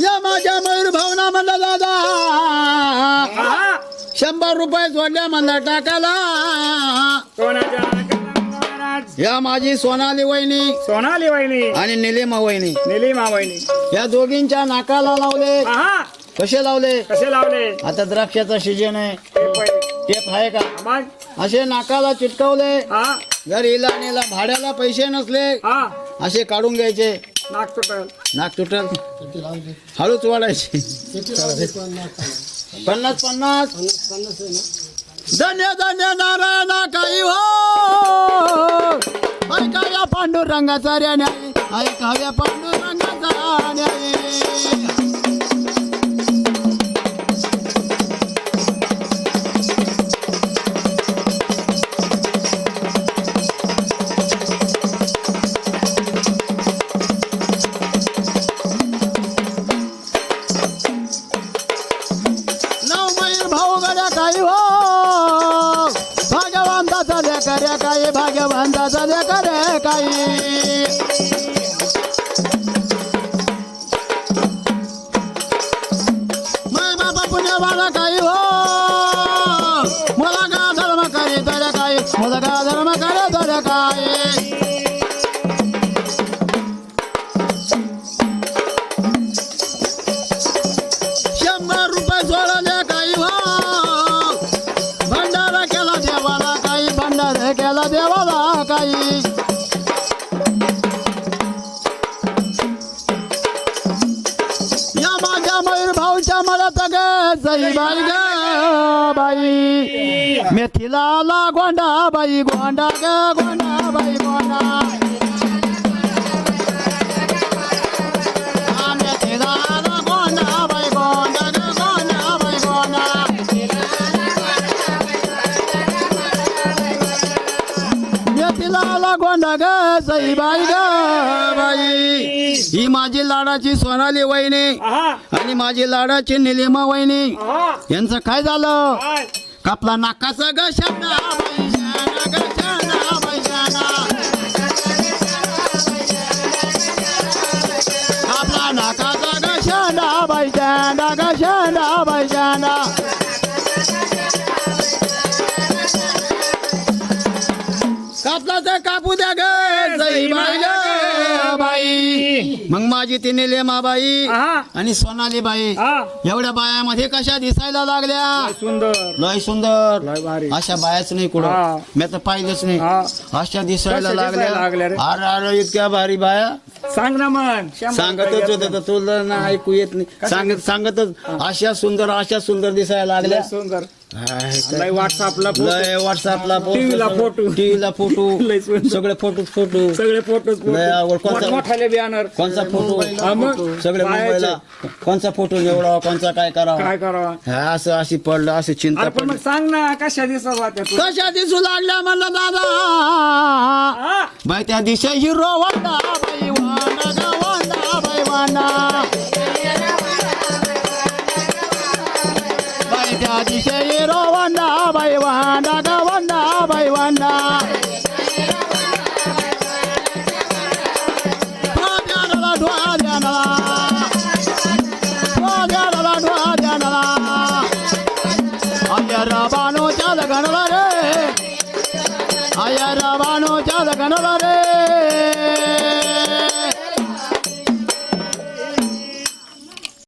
या माझ्या मयूर भावना म्हणला दादा शंभर रुपये जोडल्या म्हणला टाकाला या माझी सोनाली वहिनी सोनाली वहिनी. आणि निलिमा वहिनी. निलिमा वहिनी. या दोघींच्या नाकाला लावले. कसे लावले? कसे लावले? आता द्राक्षाचा सीजन आहे. टेप आहे. का? असे नाकाला चिटकवले. हा. जर हिला नेला भाड्याला पैसे नसले. हा. असे काढून घ्यायचे. नाक तुटल. नाक तुटल? हळूच वाढायचे. पन्नास पन्नास. धन्य धन्य नारायणा काही हो. ऐकाव्या पांडुरंगाचा रे न्याय ऐका पांडुरंगाचा न्याय करे काही भाग्यवंता लेकऱ्या करे काही. हो. मला का धर्म करे तर काय मला का धर्म करे तर काय भंडारा केला देवाला काही. या माझ्या मयूर भाऊच्या मला तग जई बाई ग बाई. मेथीला आला गोंडा बाई गोंडा ग गोंडा बाई गोंडा. गोंडा ग सई बाई ग बाई ही माझी लाडाची सोनाली वहिनी आणि माझी लाडाची निलिमा वहिनी. यांचं काय झालं? कापला नाकाचा ग शाना कापला नाकाचा ग शाना बाई शाना ग बाई तर कापू द्या ग बाई. मग माझी ती निलिमा बाई आणि सोनाली बाई. एवढ्या बायामध्ये कशा दिसायला लागल्या? सुंदर. लय सुंदर. अशा बायाच नाही. कुठं. मी तर पाहिलंच नाही. अशा दिसायला लागल्या? अरे अरे इतक्या भारी बाया. सांग ना मग सांगतच होत तुला ना ऐकू येत नाही. सांगत सांगतच. अशा सुंदर अशा सुंदर दिसायला लागल्या. लय सुंदर. लय व्हॉट्सअपला लय व्हॉट्सअपला. टीव्हीला फोटो लय सुंदर. सगळे फोटो फोटो सगळे फोटो लय आवड. कोणता- मोठाले बॅनर कोणचा फोटो. सगळे बायाचे. मुंबईला कोणचा फोटो निवडावा? कोणचा काय करावा? काय करावा? हा, असं अशी पडलं अशी चिंता पण मग सांग ना कशा तू? कशा दिसू लागल्या म्हणलं दादा? बाई त्या दिशा हिरो वांडा बाई वांडा वांडा बाई वांडा. ರಾಮಾನು ಚಾದ ಕಣಲರೇ